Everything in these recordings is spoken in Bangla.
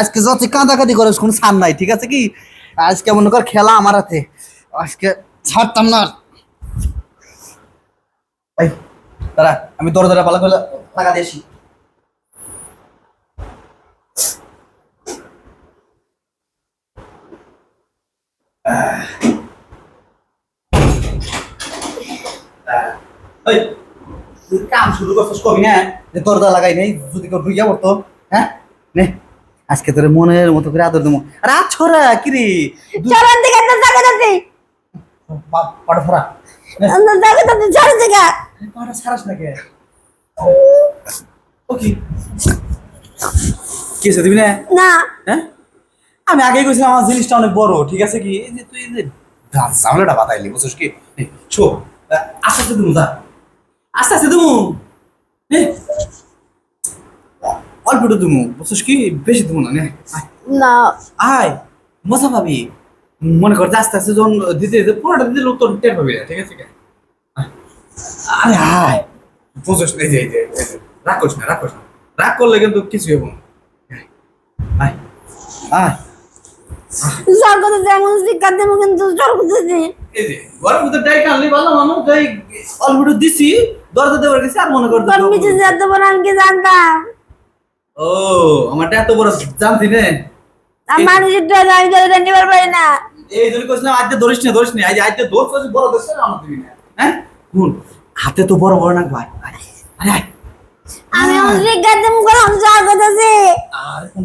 আজকে যত কাঁদাকাটি করে, কোনো ছাড় নাই, ঠিক আছে কি? আজকে মনে কর খেলা আমার হাতে। আজকে ছাড়তাম না আমি দরজাটা পালা করে লাগা দিয়েছি। কাম শুরু করছিস কবি, না? দরজা লাগাই নেই যদি কেউ ঢুকিয়া পড়তো হ্যাঁ? নে। আজকে তোর মনের মতো করে আদর দেবো। আরে আ ছড়া কিরে? চলেন দিকে তো জায়গা দিতে পাটা ফরা জায়গা দিতে চলে দিকে পাটা সারাস না কে? ও কি? হয়েছে দিবি না। না হ্যাঁ? আমি আগেই কইছিলাম আমার জিনিসটা অনেক বড় ঠিক আছে কি? এই যে তুই এই যে গাছ ঝামেলাটা বাতাইলি বুঝছিস কি? এই, ছো আস্তে আস্তে দিমু যা। আস্তে আস্তে দিমু। এই, অ- অল্প একটু দিমু বুঝছিস কি? বেশি দিমু না নে আয়, মজা পাবি। মনে কর আস্তে আস্তে যখন দিতে দিতে পুরোটা দিতে লোক তোর টের পাবি না ঠিক আছে। আরে আয়। বুঝছিস এই যে এই যে রাগ করিস না রাগ করিস না। রাগ করলে কিন্তু কিছুই হব না। আয় আয়। স্বর্গ তো যেমন শিক্ষা দেবো কিন্তু স্বর্গ দিতে এই যে ঘরের ভিতর ডাই কানলি ভালো মানুষ ডাই অল্প দিছি দরজা দেওয়ার গেছে আর মনে কর তোর পিছনে যেতে পারে আমি কি জানতাম? ও আমারটা এত বড় জানতি নে। মানুষের আমি ডরে নিবার পারি না। এই জন্য কইছিলাম আজকে ধরিস না ধরিস না। আজ আজকে ধর বড় ধরছ না আমার না। হ্যাঁ? শুন হাতে তো বড় বড় না ভাই। আরে আরে আমি আমার শিক্ষা দেবো করে আমি স্বর্গ দিতে আর কোন।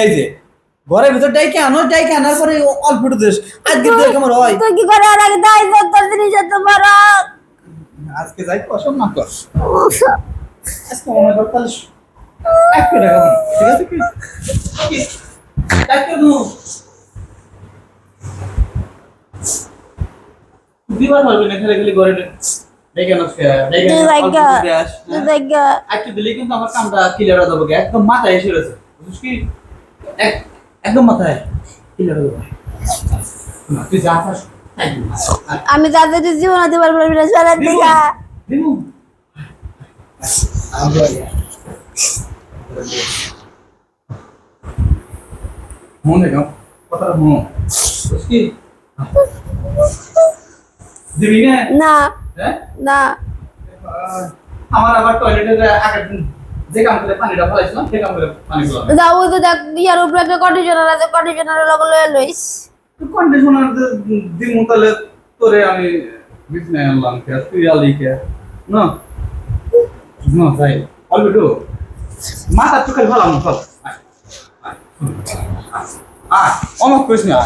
এই যে ঘরের ভিতর ডাইকে আনো ডাইকে আনার পরে অল্প একটু দিস আজকে দেখ কেমন হয়। তুই কি করে আর আগে দাই তোর জিনিস এত বড়? আজকে যাই কসম না কর আজকে মনে কর তাহলে এক টাকা ঠিক আছে কি? দিবার পারবি না খেলে খেলে ঘরে একদম মাথায় এসে রয়েছে। একদম মাথায় ক্লিয়ার হয়ে যাবে। তুই যা আমি তাদের জীবন হতে পারব না সারা। মনে গাও কথাটা কি দিবি না। না। না আমার আবার টয়লেটের আগের দিন যে কাম করে পানিটা ফেলাইছিলাম সে কাম করে পানি ফেলাম যাও তো দেখ, ইয়ার উপরে একটা কন্ডিশনার আছে কন্ডিশনার লগে লয়ে লইস। কন্ডিশনার আমি বিছনায় আনলাম কে? তুই আলি কে? না? না তাই অল্প একটু মাথা চোখে ভালো আয়, আয়, অমক করিস না